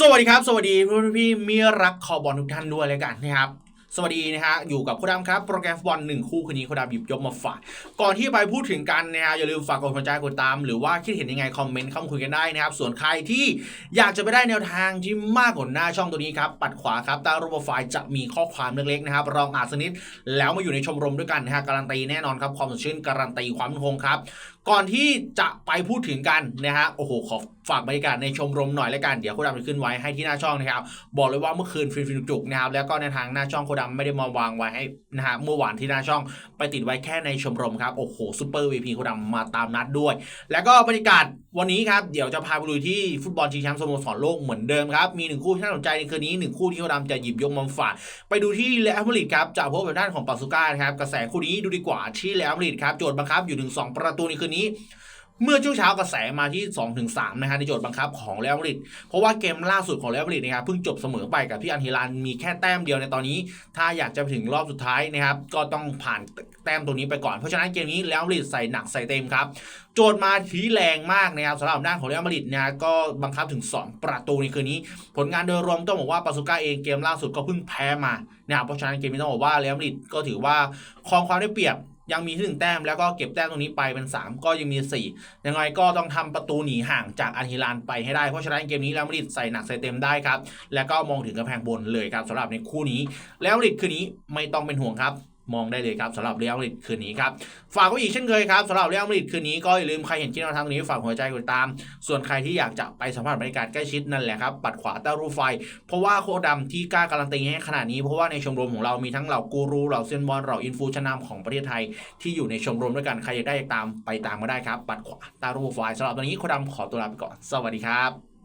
สวัสดีครับ สวัสดีเพื่อนพี่มีรักคอบอลทุกท่านด้วยเลยกันนะครับสวัสดีนะฮะอยู่กับโคุณดำครับโปรแกรมฟุตบอลหนึ่งคู่คืนนี้โคุณดำหยิบยกมาฝากก่อนที่ไปพูดถึงกันนะฮะอย่าลืมฝากกดหัวใจกดตาม หรือว่าคิดเห็นยังไงคอมเมนต์เข้ามาคุยกันได้นะครับส่วนใครที่อยากจะไปได้แนวทางที่มากกว่าหน้าช่องตัวนี้ครับปัดขวาครับใต้รูปโปรไฟล์จะมีข้อความเล็กๆนะครับลองอ่านสักนิดแล้วมาอยู่ในชมรมด้วยกันนะฮะการันตีแน่นอนครับความสดชื่นการันตีความมั่นคงครับก่อนที่จะไปพูดถึงกันนะฮะโอ้โหขอ ฝากบรรยากาศในชมรมหน่อยแล้วกัน เดี๋ยวโคดำจะขึ้นไว้ให้ที่หน้าช่องนะครับ บอกเลยว่าเมื่อคืนฟินฟินจุกนะครับ แล้วก็ในทางหน้าช่องโคดำไม่ได้มาวางไว้ให้นะฮะ เมื่อวานที่หน้าช่องไปติดไว้แค่ในชมรมครับ โอ้โหซูเปอร์วีพีโคดำมาตามนัดด้วย แล้วก็บรรยากาศวันนี้ครับ เดี๋ยวจะพาไปลุยที่ฟุตบอลชิงแชมป์สโมสรโลกเหมือนเดิมครับ มีหนึ่งคู่ที่น่าสนใจในคืนนี้หนึ่งคู่ที่โคดำจะหยิบยกมาฝาก ไปดูที่เลอัลมาดริดครับจากพบกับด้านของปาซูก้านะครับ กระแสคู่นี้ดูดีกว่าที่เลอัลมาดริดครับ โจทย์บังคับอยู่ถึง2ประตูในคืนนี้ เมื่อช่วงเช้ากระแสมาที่ 2-3ถึง3นะฮะในโจทย์บังคับของเรอัลมาดริดเพราะว่าเกมล่าสุดของเรอัลมาดริดนะครับเพิ่งจบเสมอไปกับที่อันฮิลานมีแค่แต้มเดียวในตอนนี้ ถ้าอยากจะไปถึงรอบสุดท้ายนะครับก็ต้องผ่านแต้มตัวนี้ไปก่อน เพราะฉะนั้นเกมนี้เรอัลมาดริดใส่หนักใส่เต็มครับ โจทย์มาทีแรงมากนะครับสำหรับด้านของเรอัลมาดริดนะก็บังคับถึง 2 ประตูในคืนนี้ ผลงานโดยรวมต้องบอกว่าปาซูก้าเองเกมล่าสุดก็เพิ่งแพ้มานะครับเพราะฉะนั้นเกมนี้ต้องบอกว่าเรอัลมาดริดก็ถือว่าครองความได้เปรียบ ยังมีที่หนึ่งแต้มแล้วก็เก็บแต้มตรงนี้ไปเป็น 3 ก็ยังมี 4 ยังไงก็ต้องทำประตูหนีห่างจากอันฮิลานไปให้ได้ เพราะฉะนั้นเกมนี้เรอัลมาริดใส่หนักใส่เต็มได้ครับ แล้วก็มองถึงกระแพงบนเลยครับสำหรับในคู่นี้ แล้วมาริดคืนนี้ไม่ต้องเป็นห่วงครับ มองได้เลยครับสำหรับเรอัลมาดริดคืนนี้ครับ ฝากไว้อีกเช่นเคยครับสำหรับเรอัลมาดริดคืนนี้ก็อย่าลืมใครเห็นคลิปแนวทางนี้ฝากหัวใจกดตาม ส่วนใครที่อยากจะไปสัมผัสบรรยากาศใกล้ชิดนั่นแหละครับ ปัดขวาใต้รูปไฟ เพราะว่าโคดำที่กล้าการันตีให้ขนาดนี้เพราะว่าในชมรมของเรามีทั้งเหล่ากูรูเหล่าเซียนบอลเหล่าอินฟูชนนำของประเทศไทย ที่อยู่ในชมรมด้วยกันใครอยากได้ตามไปตามมาได้ครับ ปัดขวาใต้รูปไฟสำหรับตอนนี้โคดำขอตัวลาไปก่อน สวัสดีครับ